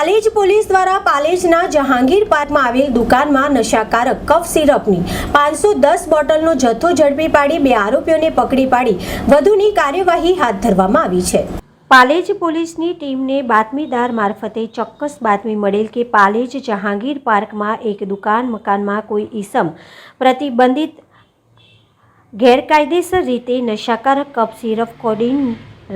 Palej police દ્વારા પાલેજના જહાંગીર પાર્કમાં આવેલ દુકાનમાં નશાકારક કફ સિરપની પાંચસો દસ બોટલનો જથ્થો ઝડપી પાડી બે આરોપીઓને પકડી પાડી વધુની કાર્યવાહી હાથ ધરવામાં આવી છે. પાલેજ પોલીસની ટીમને બાતમીદાર મારફતે ચોક્કસ બાતમી મળેલ કે પાલેજ જહાંગીર પાર્કમાં એક દુકાન મકાનમાં કોઈ ઈસમ પ્રતિબંધિત ગેરકાયદેસર રીતે નશાકારક કપ સિરપ કોડીન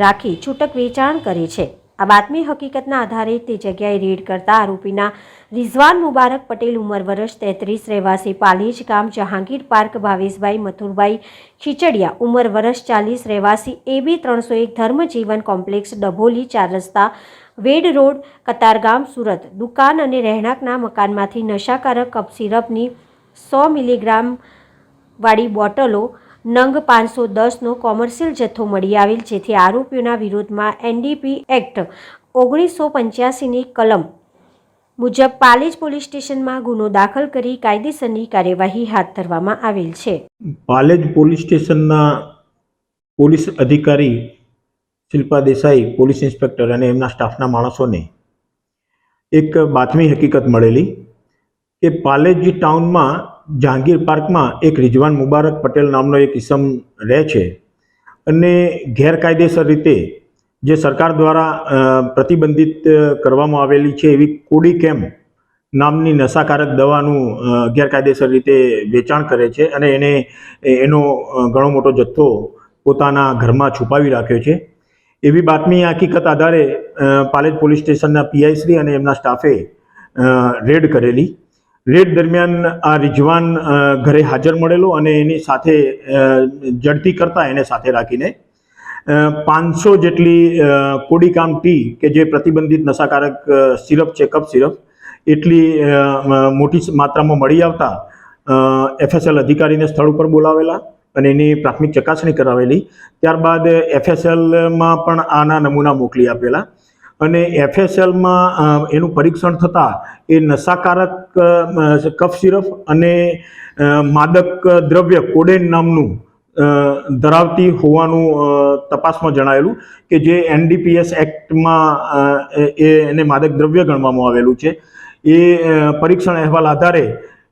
રાખી છૂટક વેચાણ કરે છે. આ બાતમી હકીકતના આધારે તે જગ્યાએ રેડ કરતા આરોપીના રિઝવાન મુબારક પટેલ ઉંમર વર્ષ તેત્રીસ રહેવાસી પાલેજ ગામ જહાંગીર પાર્ક ભાવેશભાઈ મથુરભાઈ ખીચડિયા ઉંમર વર્ષ ચાલીસ રહેવાસી એબી ત્રણસો એક ધર્મજીવન કોમ્પ્લેક્સ ડભોલી ચાર રસ્તા વેડ રોડ કતારગામ સુરત. દુકાન અને રહેણાંકના મકાનમાંથી નશાકારક કપ સિરપની સો મિલીગ્રામ વાળી બોટલો નંગ પાંચસો દસનો કોમર્શિયલ જથ્થો મળી આવેલ, જેથી આરોપીઓના વિરોધમાં એનડીપી એક્ટ ઓગણીસો પંચ્યાસીની કલમ મુજબ પાલેજ પોલીસ સ્ટેશનમાં ગુનો દાખલ કરી કાયદેસરની કાર્યવાહી હાથ ધરવામાં આવેલ છે. પાલેજ પોલીસ સ્ટેશનના પોલીસ અધિકારી શિલ્પા દેસાઈ, પોલીસ ઇન્સ્પેક્ટર અને એમના સ્ટાફના માણસોને એક બાતમી હકીકત મળેલી કે પાલેજ ટાઉનમાં જહાંગીર પાર્કમાં એક રિજવાન મુબારક પટેલ નામનો એક ઇસમ રહે છે. અને ગેરકાયદેસર રીતે જે સરકાર દ્વારા પ્રતિબંધિત કરવામાં આવેલી છે એવી કોડી કેમ્પ નામની નશાકારક દવાનું ગેરકાયદેસર રીતે વેચાણ કરે છે અને એને, એનો ઘણો મોટો જથ્થો પોતાના ઘરમાં છુપાવી રાખ્યો છે. એવી બાતમી હકીકત આધારે પાલેજ પોલીસ સ્ટેશનના પીઆઈશ્રી અને એમના સ્ટાફે રેડ કરેલી. રેડ દરમિયાન આ રિજવાન ઘરે હાજર મળેલો અને એની સાથે જડતી કરતા એને સાથે રાખીને પાંચસો જેટલી કોડીકામ ટી કે જે પ્રતિબંધિત નશાકારક સિરપ છે કપ સિરપ, એટલી મોટી માત્રામાં મળી આવતા એફએસએલ અધિકારીને સ્થળ ઉપર બોલાવેલા અને એની પ્રાથમિક ચકાસણી કરાવેલી. ત્યારબાદ એફએસએલમાં પણ આના નમૂના મોકલી આપેલા. અને એફએસએલમાં એનું પરીક્ષણ થતાં એ નશાકારક કફ સિરપ અને માદક દ્રવ્ય કોડેન નામનું ધરાવતી હોવાનું તપાસમાં જણાયેલું કે જે એનડીપીએસ એક્ટમાં એને માદક દ્રવ્ય ગણવામાં આવેલું છે. એ પરીક્ષણ અહેવાલ આધારે